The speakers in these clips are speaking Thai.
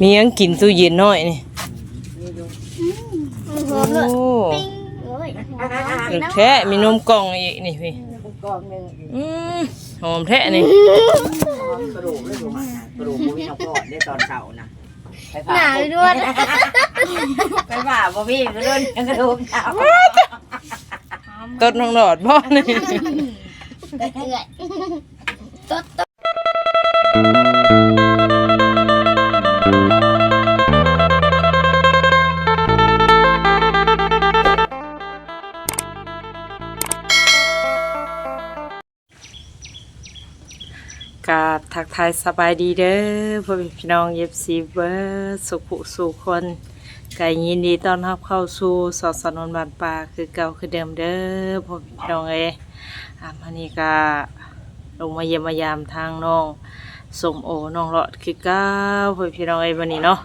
มีหยังกินตู้เย็นน้อยนี่มันหอโอ้มเลยปิ้งโอ้ยหอมเออแท้มีนมกล่องอีกนี่พี่กองหนึ่งอืมหอมแท้นี่กระดูกเลยประมาณนั้นกระดูกมุ้ยน้ำปอดได้ตอนเช้านะไปหผ่านาไปด้วยไปผ่าบ่มีกระดูกกระดูกเช้าต้นน้องหลอดบ่นี่เอื่อยตดตด ทักทายสบายดีเด้อพ่อพี่น้องเอฟซีเบอร์สุขุสู่คนไก่ยินดีต้อนรับเข้าสู่สอสนนบานปลาคือเก่าคือเดิมเด้อพ่อพี่น้องเอ้อะมันนี้ก็ลงมาเยี่ยมมายามทางน้องสมโอน้องหลอดคือเก่าพ่อพี่น้องเอ้วันนี้เนาะ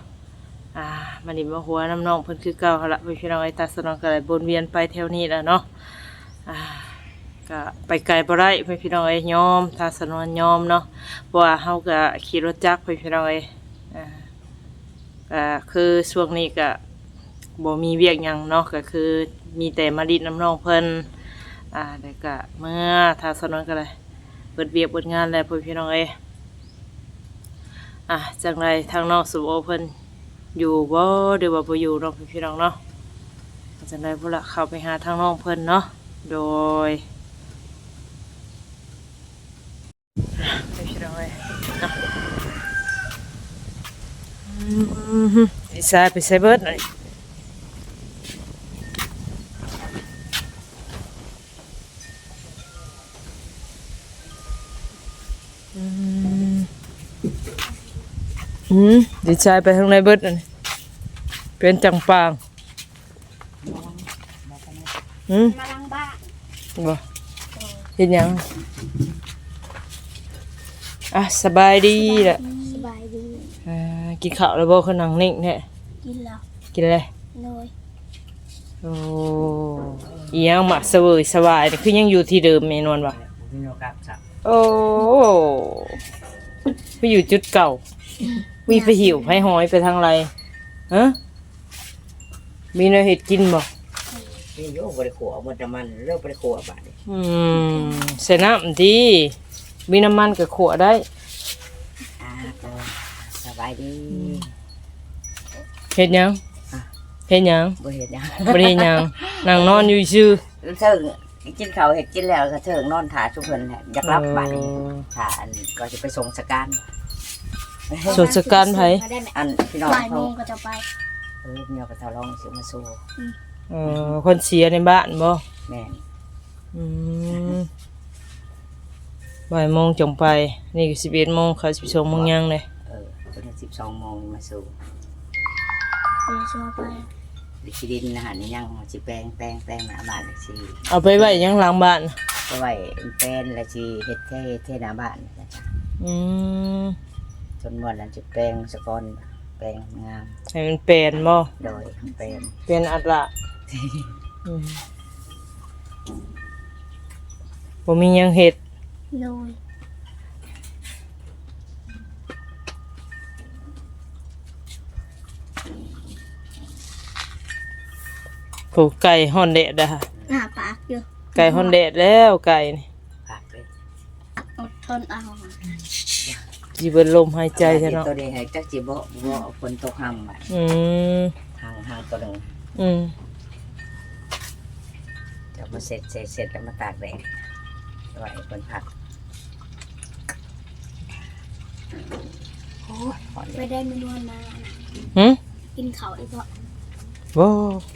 อ่ามันนี้มาหัวน้ำน้องเพิ่นคือเก่าละพ่อพี่น้องเอ้ตาสนองก็เลยวนเวียนไปแถวนี้แล้วเนาะอ่า ก็ไปไกลบ่ได้เพื่อนพี่น้องเอ้ยยอมถ้าสนวนยอมเนาะเพราะว่าเฮาก็ขี่รถจักรพี่พี่น้องเอ้ยอ่าก็คือช่วงนี้ก็บ่มีเวียกหยังเนาะก็คือมีแต่มาดิดน้ำน้องเพิ่นอ่าแต่ก็เมื่อถ้าสนวนก็เลยเปิดเวียกเปิดงานแล้วเพื่อนพี่น้องเอ้ยอะจังไรทางน้องสุโอเพิ่นอยู่บ่หรือว่าบ่อยู่เนาะเพื่อนพี่น้องเนาะจังไรพุ่นละเข้าไปหาทางน้องเพิ่นเนาะโดย ไปพี่น้องเอ้ยเนาะอื มไปใส่ไปใส่เบิดหน่อยอืมอืมดีใจไปทางไหนเบิดนั่นเป็นจังปางอืมมาลังบ้านบ่เห็นหยังอะสบายดีแหละสบายดีอ่ากินข้าวแล้วบ่คือนั่งนิ่งแท้ กินแล้วกินอะไรเลยโอ้อีหยังมาเสวยสบายนี่คือยังอยู่ที่เดิมแม่นวลว่ะมีโอกาสจับโอ้ไปอยู่จุดเก่ามีไปหิวไปหอยไปทางไรฮะมีเนื้อเห็ดกินบ่มีโยกบริขัวมันจะมันเลิกบริขัวบาดนี้อืมใส่น้ำดีมีน้ำมันกับขวดได้ อ่าก็สบายดี เห็ดหยังเห็ดหยังบ่เห็นยังบ่ได้เฮ็ดหยังนั่งนอนอยู่ซื่อเถิงกินข้าวเห็ดกินแล้วก็เถิงนอนถ่าชุกเพิ่นแหละอยากรับบาดนี้เออถ่าอันก็จะไปส่งสการสวดสการไผมาได้ไหมอันพี่น้องบ่ายโมเขางก็จะไป เออเมียก็ทะเลาะสิมาสู้เออคนเสียในบ้านบ่แม่นอืมบ่ายโมงจงไป นี่ก็สิบเอ็ดโมงเขาสิบสองโมงยังเลย เออเป็นสิบสองโมงมาสู้ ไปชัวไปดิคิดินนะฮะนี่ยังสิแปลงแปลงแปลงหน้าบ้านเลยสิเอาไปไว้ยังหลังบ้านก็ไว้เป็นและสิเฮ็ดแค่เทหน้าบ้านนะจ๊ะอืมจนวันนั้นจะแปลงสะกอนแปลงงามให้มันเป็นบ่โดยเป็นเป็นอัดละอืมบ่มีหยังเห็ดเลย ผูกไก่ฮอนเดดอะหน้าปากอยู่ไก่ฮอนเดดแล้วไก่นี่ผักเลยอดทนเอาจีเบิดลมหายใจใช่เนาะตัวนี้ให้จักสิบ่บ่ฝนตกห่ำอะอืมห่างห่างตัวหนึงอืมจะมาเสร็จเสร็จเสร็จแล้วมาตากแดดไว้คนผักโอ้ยหอนไปเลยได้เมนูมาหึกินเขาอีกบ่ บ่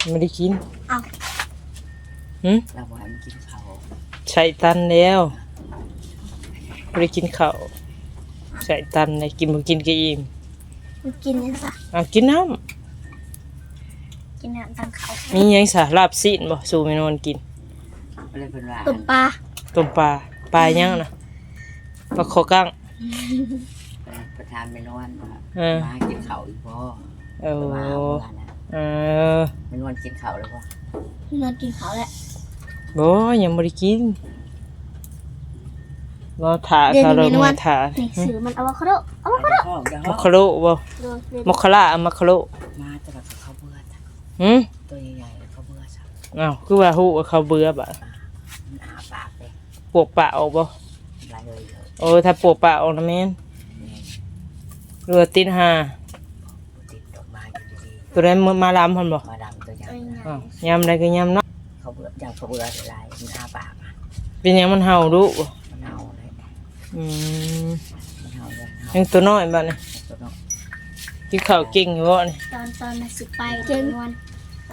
ไม่ได้กินเอาหึเราบอกให้มันกินเขาวใส่ตันแล้วไม่ได้กินข้าวใส่ตันเลยกินบ่กินก็อิ่มมันกินนี่ซะเอากินน้กินน้ำตังเขาำมีหยังสาลาบซีนบ่สู่เมนูนกินก็เลยเป็นว่าตุ่มปลาต้มปลาปลายังนะปลาคอกั้ง ประธานเมนวนเออ มากินเขาวอีกบ่เออ มาเอาเมื่อนะ เออเมนวนกินเขาวแล้วบ่นอนกินเขาแหละบ่ยังบ่ได้กินบ่ถาเขาเลยไม่ถานี่สื่อมันอะโวคาโดอะโวคาโดห้องจะมห้อะงคาโลบ่โดยเรียนมะคาระอะมะคาโลมาแต่แบบเขาเบื่อจ้ะหืมตัวใหญ่ๆเขาเบื่อจ้ะอ้าวคือว่าฮู้ว่าเขาเบื่อบ่ะมันอาปากเลยปวกปะออกบ่ลายเลยเลยโอ้ถ้าปวกปะออกนะแม่นเรือติดหา ติดดอกไม้อยู่ดี ตัวนั้นมามาลำหั่นบ่ๆมาดำตัวใหญ่เอ้ยอ้าวยามใดก็ยามเนาะเขาเบื่ออย่างเขาเบื่อลายมันอาปากอะเป็นหยังมันเห่าดุบ่มันเห่าเลยอืมมันเห่าเลยเห่ายังตัวน้อยบัดนี้ตัวน้องกินข้าวเก่งอยู่บ่นี่ตอนตอนน่ะสิไปเก่งวัน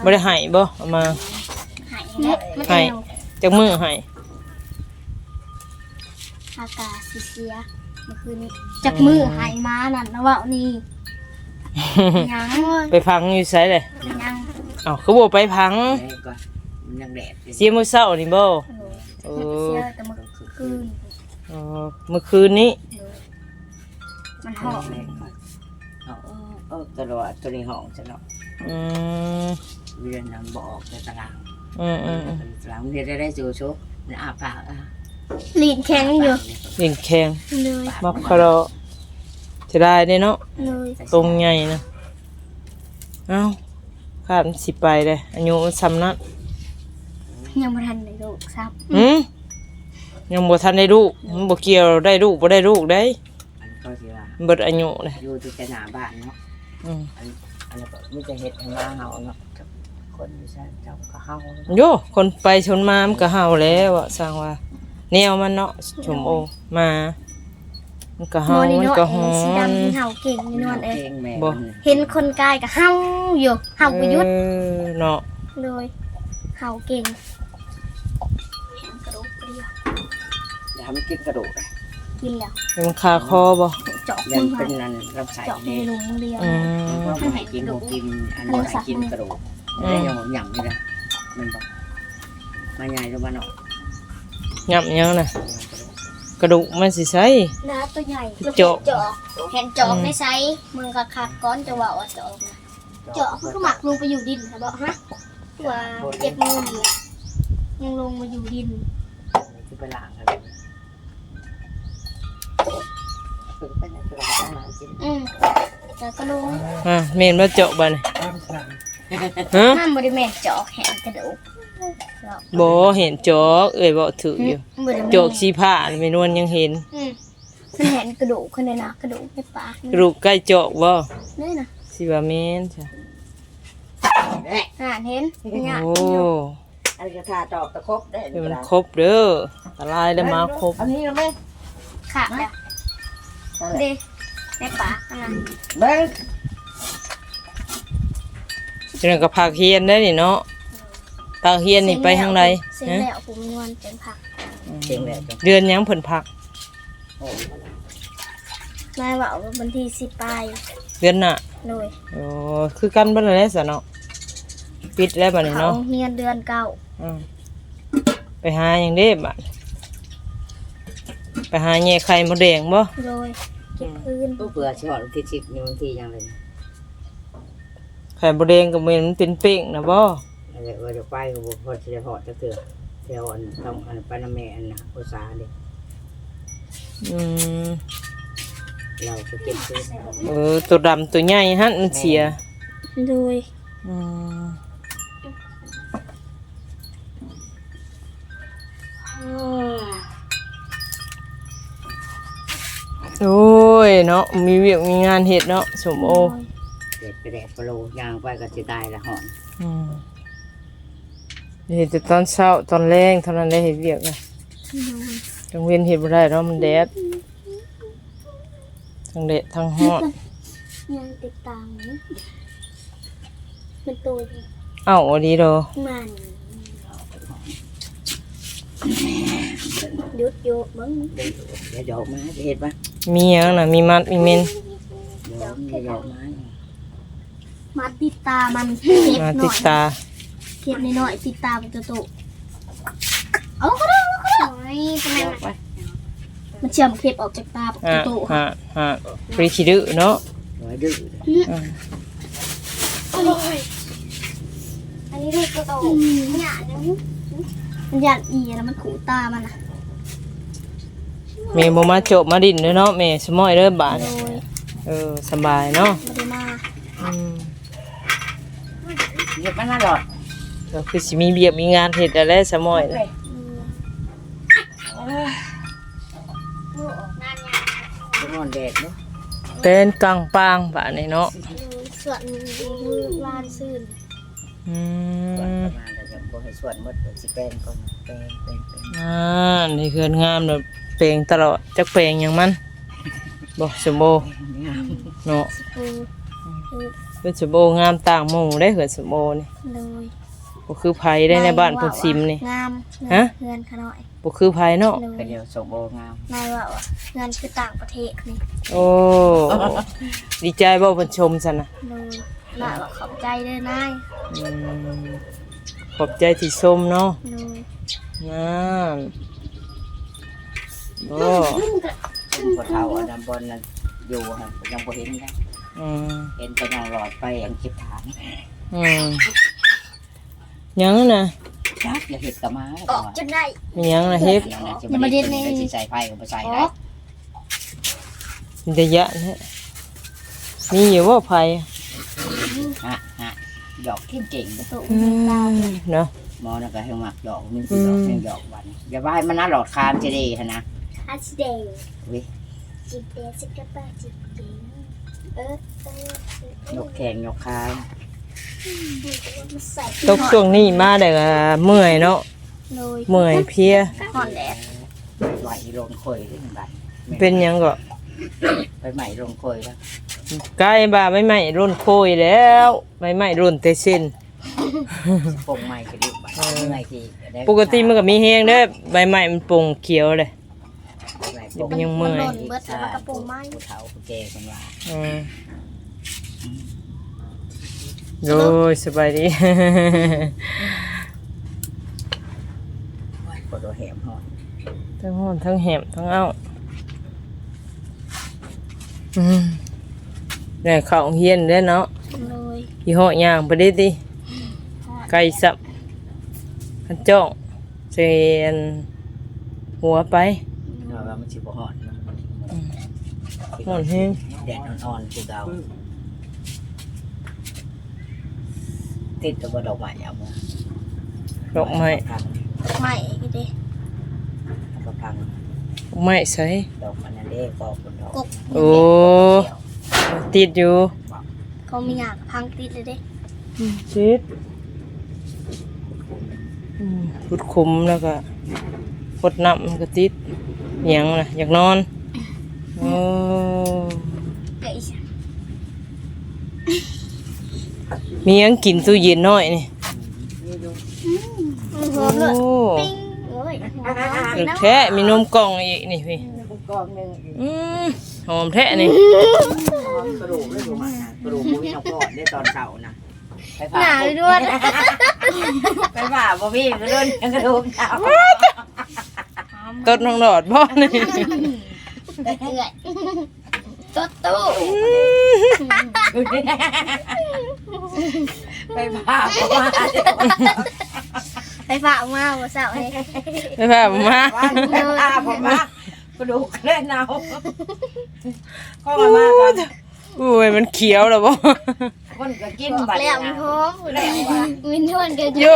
บ่ได้ให้บ่เอามาหายแล้วมันให้เอวจักมื้อให้อากาศสิเสียเมื่อคืนนี้จากมือหายมานั่นนะว่านี่ ยังไปพังอยู่ไสเลยยังอ้าวคือบ่ไปพังเอ้ยก่อนมันยังแดดอยู่เสียมื้อเช้านี่บ่โอ้ยเสียแต่เมื่อคืนเออเมื่อคืนนี้มันหอมแรงก่อนเอาเออตัวละตัวนี้ห้องจะเนาะอืมเวียนนำบอกในตารางอืมอืมอืมตารางเรียนได้ได้จูชุกมันอาปากอะลีนแข็งอยู่ลิงแข็งเลยมักคารา จะได้เด้เนาะเลยตรงใหญ่นะเอ้าคาดมันสิไปเลยอายุมันซ้ำนั้นยังไม่ทันได้ลูกซับหืมยังบ่ทันได้ลูกมันบ่เกี่ยวได้ลูกบ่ได้ลูกได้อันก็สิว่าเบิดอายุเลยอยู่ที่จะหนาบ้านเนาะอืมอันอันนั้นก็ไมแต่จะเฮ็ดให้มาเฮาเนาะกับคนอยู่ซั่นเจ้าก็เฮาโยคนไปชนมามันก็เห่าแล้วอะสร้างว่าแนวมันเนาะชมโอมา มันก็โมเห่านี่มันเนาะก็เอหองสีนดำที่เห่าเก่งนี่นวลเองเก่งแม่บ่มันเห็นคนกายกับเห่าอยู่เห่าประยุทธ์เออเนาะเลยเห่าเก่งเห็นกระดูกเปรี้ยวอย่าให้มันกินกระดูกอะกินแล้วมันคาคอบ่เจาะยัมืนอเป็นหานันรับสายเจาะในนี่ลุงเดียวอืมเพราะว่าให้กินบ่กินอันบ่ให้กินกระดูกแล้วยังหย่ำนี่นะมันบ่มาใหญ่ลงมาเนาะ ยับยังน่ะ กระดูกมันสิใส่น้าตัวใหญ่เจาะเจาะเห็นเจาะในไซส์มึงกับคักก้อนจะว่าว่าเจาะนะเจาะคือหมักลงไปอยู่ดินค่ะบอกฮะว่าเจ็บมือนี่แหละยังลงมาอยู่ดินคือไปล้างกันคือไปไหนคือไปล้างน้ำกินอืมแต่ก็ลงอะเมนมาเจาะบัดนี่ ฮะห้ามบริเวณเจาะแขนกระดูกบ่เห็นจอกเอ้ยบ่ถืออยู่บริเวณจอกสีผ้านี่ไม่นวลยังเห็นอืมมันเห็นกระดูกขึ้นเลยนะกระดูกในปากกระดูกใกล้เจาะบ่นี่นะสิว่าแม่นจ้ะอ่านเห็นเนี่ยโอ้อันนี้ก็ทาตอกตะครบได้เดี๋ยวมันครบเด้อตะลายได้มาครบ อันนี้เราไม่ขาดอะดิในปากอันนั้นเบิ้ง จังนั้นก็พากเฮียนได้นี่เนาะพากเฮียนนี่ไปทางใดเส้นฮะแล้วผมนวลเป็นผักเก่งเลยจังเดือนหยังเพิ่นพัก โอ้นายว่าวันที่สิบปลายเดือนหน้าเลยโอ้คือกันบ่ได้แล้วซะเนาะปิดแล้วบัดนี้เขาเนาะเฮียนเดือนเก้าอืมไปหาหยังเด้บัดไปหาแย่ไข่มดแดงบ่โดยเก็บพื้นตัวเบื่อชิบหอนที่ชิบนี่บางทียังเลยไข่มดแดงก็เหมือนมันเป็นเป้งนะบ่อะไรว่าจะไปก็บอกพอจะหอดจะเถื่อเที่ยวอันต้องอันปานาแม่อันนะภาษาเด็กอืมเราจะเก็บซื้อเออตัวดำตัวใหญ่หั่นมันเสียโดยอืมโอ้ยเนาะมีเวียกมีงานเฮ็ดเนาะสมโอเด็ ดไปแดดไปโลยางไปก็จะตายละหอนอืมเฮ็ดแต่ตอนเช้าตอนแรงเท่านั้นได้เฮ็ดเวียกนะจังเว้นเฮ็ดบ่ได้เนาะมันแดดทั้งแดดทั้งร้อนยังติดตามนะมันตัวเอ้าเอาดีเด้อมันหยุดอยู่มึงเดี๋ยวเดี๋ยวโยกมาจะเห็นปะมีหยังน่ะมีมัดมีเมนเดี๋ยวเดี๋ยวโยกมา มาติดตามันเก็บมาหติน่อดยตา เก็บน้อยๆติดตาเป็นตัวโตเอาก็ได้เอาก็ได้โอ้ยทำไมโยมันกไปมันเชื่อมคลิปออกจากตาเป็นฮะตัวโตฮะฮะปริคิดื้อเนาะหน่อยดื้ออืมอันนี้เรียกตัวโตหยาดนะมันหยาดอีแล้วมันขูตามันอะแม่บ่มาโจบมาดินเด้อเนาะแม่สมอยเด้อบาดโดยเออสบายเนาะบ่ได้มาอืม เก็บมันน่าหลอดก็คือสิมีเบียกมีงานเฮ็ดแล้วแหละสมอยเลน่ะยอืมนานยังทุกคนแดดเนาะเป็นกลางปางบาดนี้เนาะเออส่วนมือลานซื่นอืก่อนมประมาณเดี๋ยวจะบ่ให้ส่วนหมดเดี๋ยวสิแป้งก่อนแป้งแป้งแป้งอ่านี่คืองามเนาะเปลงตลอดจักเปลงหยังมันบ่สมโบเนาะปูคือ เป็นสมโบงามต่างหมู่ได้เหือนสมโบนี่เลยบ่คือไผได้ในบ้านพุ่นซิมนี่ งามฮะ เงินขน่อยบ่คือไผเนาะเลก็ยเดี๋ยวส่งโบงามนายว่าว่าเงินคือต่างประเทศนี่โอ้ ดีใจบ่เพิ่นชมซั่นน่ะเลยนายว่าขอบใจเด้อนายอืมขอบใจที่ชมเนาะเลยนั่นโอ้พอเท่าอันนั้นบนนั้นอยู่ฮะยังบ่เห็นนะ อืมเห็นแต่น้องหลอดไปอันคิดฐานอืมยังน่ะจักอย่าเห็ดกับมาออกจนได้มียังน่ะเฮ็ดจะมาเด็ดในสิใส่ไฟกับบ่ใส่อได้อกมีแต่ยะเนี่ยมีอยู่บ่ไผฮะฮะดอกเข้มเก่งประตูอืตามเนาะหมอนั่นก็ให้หมักดอกมันคือดอกแม่งดอกวันอย่าว่าให้มันน่าหลอดคามจะดีหั่นนะอาชิเดย์เว้ยจิบเดย์สิกระปาจิบเดย์เออเออ ยกแข่งยกคามมาใส่ตกช่วงนี้มาได้ก็เมื่อยเนาะเลยเมื่อยเพลียหอนแดดไหวลงคอยได้บัดเป็นหยังก็ไปใหม่ลงคอยแล้วใกล้บ่าไม่ไหม้ร่นโคยแล้วไม่ไหม้ร่นแต่เส้นปงใหม่ก็ดีบัดเมื่อยทีได้ปกติมันก็มีแฮงเด้อใบไม้มันปงเขียวเลยใหม่ป เดี๋ยวงมันยังเมื่อย หล่นเบิดแล้วมันกระโปรงไม้ผู้เฒ่าผู้แก่คนว่าอืมโดยสบายดี ปวดหัวแหมหอดทั้งห้อนทั้งแหมทั้งเอ้าอืมได้เข้าโรงเฮียนได้อเนาะเลยยี่ห้อย่างไปได้ดิไก่สับขันจ้องเซนหัวไปเพราะ ว่ามันสิบ่หอดหอนแห้งแดดอ่อนๆคือเก่าติดตัวดอกไม้เอามาดอกไม้พังไม่ก็เด้ก็พังดอกไม้ใส่ดอกมันนั่นเด้ก็คนดอกกบโอ้ติดอยู่เขามีอยากพังติดเลยเด้ชิดอืมพุดคุมแล้วก็พดน้ำมันก็ติดอิห ยังนะอยากนอนโอ้เกยมีหยังกินตู้เย็นน้อยนี่มันหอโอ้มเลยปิ้งโอ้ยหอมเด็กแท้มีนมกล่องอีกนี่พี่กองหนึงอืมหอมแท้นี่กระดูกเลยดูมานะกระดูกมุ้ยน้ำกอดได้ตอนเช้านะไปหผ่านาเลยด้วยไปผ่าบ่มีกระดูกกระดูกเช้า ต้นน้องดอดบ่นี่เอื่อยตุ๊ดตู้ไปผ่าบ่มาไปฝากมาบ่สาวเฮ้ไม่พาผมมาวันไปผ่าผมมากระดูกเล่นเอาข้อมามากันอุ้ยมันเขียวแล้วบ่คนก็กินบอกบัดแล้วมันหอมมินทวนกันโย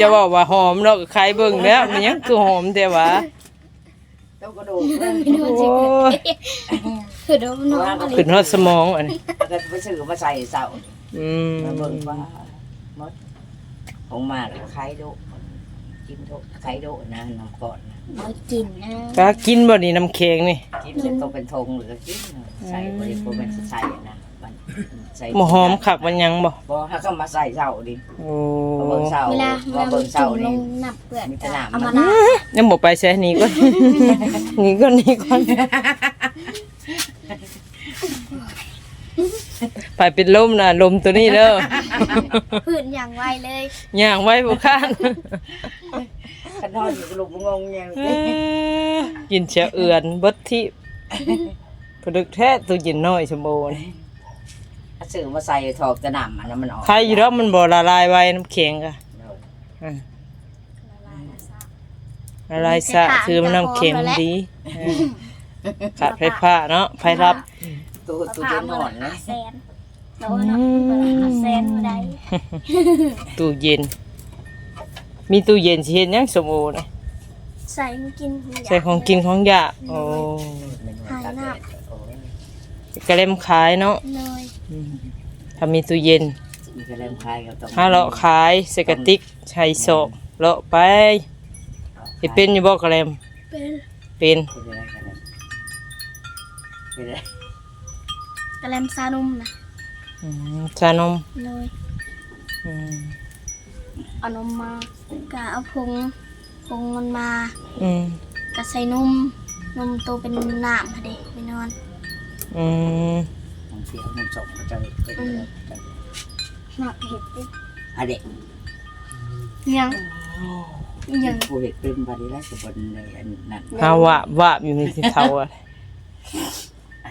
จะบอกว่าหอมเนาะก็ใครเบิ่งแล้ว มันยังคือหอมแต่ว่า เจ้ากระดูกมินทวนโอ้สิยคือโดนน้องอะไรขึ้นฮอดสมองอันนี้แล้วก็ไปซื้อมาใส่เสาอืมมาเบิ่งว่าหมดผมมาแล้วไข่โดกินโดไข่โดนะน้ำก่อนนะมากินนะกากินบ่นี่น้ำแข็งนี่กินเป็นตัวเป็นธงหรือกินใส่บริโภคเป็นใส่นะ มันใส่บ่หอมคักมันยังบ่บ่ถ้าเข้ามาใส่เสาดิโอ้มาเบิ่งเสาเวลาเวมาลาเบิ่งจุ่เสามลนี่ งนับเปลือกมีแต่น้ำ เอามาล้างยังบ่ไปใช้นี่ก่อนนี่ก่อนนี่ก่อนไปเป็นลมน่ะลมตัวนี้เด้อพื้นอย่างไวเลยย่างไว้บ่ข้างขนอนอยู่กระลุกงงอย่างเอ้อกินเสียเอือนเบิดที่ผดึกแท้ตัวเย็นน้อยชมโบนี่ ซื้อมาใส่ถอกจะน้ำอันนั้นมันออกใครอยู่แล้วมันบ่ละลายไว้น้ำแข็งกะอะละลายสะคือมันน้ำเค็มดีเออขาดไฟฟ้าเนาะไฟรับตู้ตู้เย็นหอนเลยแสนโดนเนาะเปิดหาแสนบ่ได้ตู้เย็น มีตู้เย็นสิเฮ็ดหยังสมโอนะใส่มันกินทุย่าใส่ของกินของยาโอ้มันหอนตา กแดดโอ้ยกระเล่มขายเนาะเลยอืมถ้ามีตู้เย็นมีกระเล่มคลายกับต้องถ้าเลาะขายใส่กระติกใช้โซกเลาะไปสิเป็นอยู่บ่กระเล่มเป็นเป็น เป็นอะไรกันเนี่ยเป็นอะไรกระแลมซานุ่มนะอืมชานมเลยอืมเอานมมากะเอาผงผงมันมาอืม กะใส่นมนมโตเป็นน้ำค่ะเด็กไม่นอน อืมบางทีเอาน้ำส้มมาจะเป็นอะไรจะหนักเห็ดดิอะเด็กยังยังผู้เห็ดเป็นบาริลัสบนในอันนั้นหาวะวะอยู่ในที่เทาอะ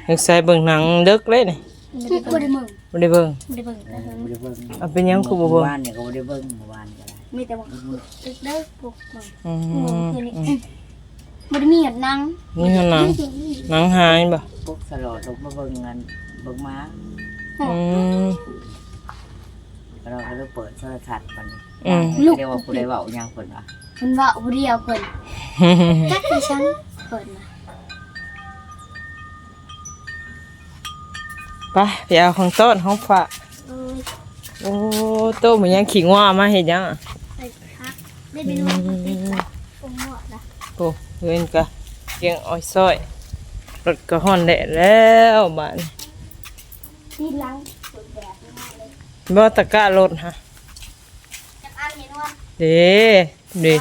นึกใส่เบิ่งหนังเด็กเลยนี่บ่ได้มึงบ่ได้เบิ่งบ่ได้เบิ่งแต่เฮิงไม่ได้เบิ้งเอาเป็นหยังคือบ่เมื่เบิ่องวานเนี่ยก็ไม่ได้เบิ้งเมื่อวานก็ได้มีแต่ว่าตึกเด้อพวกมึงอืมึงมคืนนี้อืม บ่ได้มีหยัดนังนี่หนังหนังหายบ่พวกสลอดลงมาเบิ้งงานเบิ้งม้าอืมเราก็เลยเปิดโทรทัศน์มันอืมเรียกว่าผู้ใดเว้าหยังเพิ่นว่าเพิ่นว่าบ่เดียวเพิ่นจักดิฉันเพิ่นน่ะไปไปเอาของต้นของฝากเอ้ยโอ้โต้มันยังขิงว่ามาเห็นยังอะใส่พักได้ไปนอนกับติ๊กละปงหมดนะโอ้ เงินกะเกียงอ้อยซอยรถก็ฮ้อนแดดแล้วบ้านที่หลังสุดแบบนี้เลยบ่ตะกร้ารถฮะจักอันเห็นว่าเด้เด้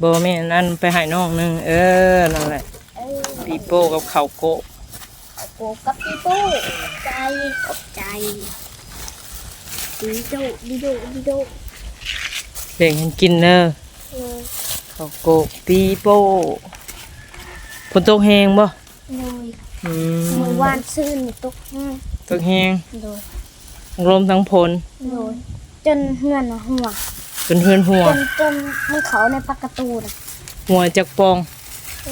บ่แม่นอันไปให้น้องหนึงเออนั่นแหละเออปีโป้กับข้าวโกะโกกับพี่ปูใจขอบใจดีโดดีโดดีโดเบ่งให้กินเด้อ เออ ข้าวโกะปีโป้ฝ นตกแฮงบ่เลยอืเมื่อมวานซื้อนี่ตกห้างตกแฮงโดยลมทั้งพลโดยจนเหือนน่ะหัวจนเฮือนหัวจนจนมันเขาในพักการะตูนน่ะหัวจักปอง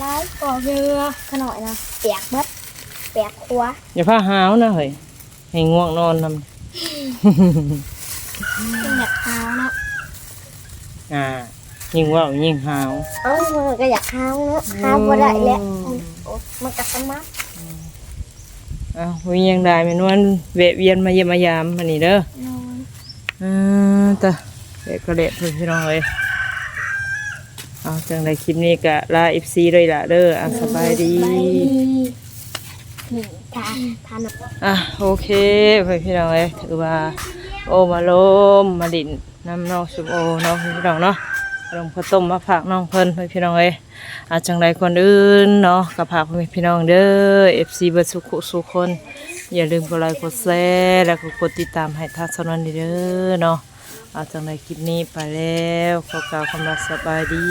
ร้ายก่อเรือขน่อยนะเปียกเบิดเปียกหัวอย่าพาหาวนะเฮ้ยให้ง่วงนอนนำเป็นอยากหาวเนาะอ่า ยิ่งเว่ายิ่งหาวเอ้ามันก็อยากหาวเนาะหาวบ่ได้แล้วมันโอ๊ยมันก็สมัครอ้าววิยังได้แม่นวลแวะเวียนมาเยี่ยมมายามอันนี้เด้อโดยอ่าตะเด็กกระเด็ดเพิ่นพี่น้องเอ้ยเอาจังไดคลิปนี้ก็ลา FC เลยล่ะเด้ออะสบายดีสบายดีนี่ทานทานแบบอะโอเคเพื่อนพี่น้องเอ้ยถือว่า โอมาลมมาดินน้ำน้องชุมโอเนาะพี่น้องเนาะ ลงพอต้มมาฝากน้องเพิ่นพี่น้องเอ้ยอาจังไรคนอื่นเนาะกับฝากพี่น้องเด้อ FC เบิดสุขสุคน อย่าลืมกดไลค์กดแชร์แล้วก็กดติดตามให้ทานสนวนเด้อเนาะอาจังไรคลิปนี้ไปแล้วขอกล่าวคำลาสบายดี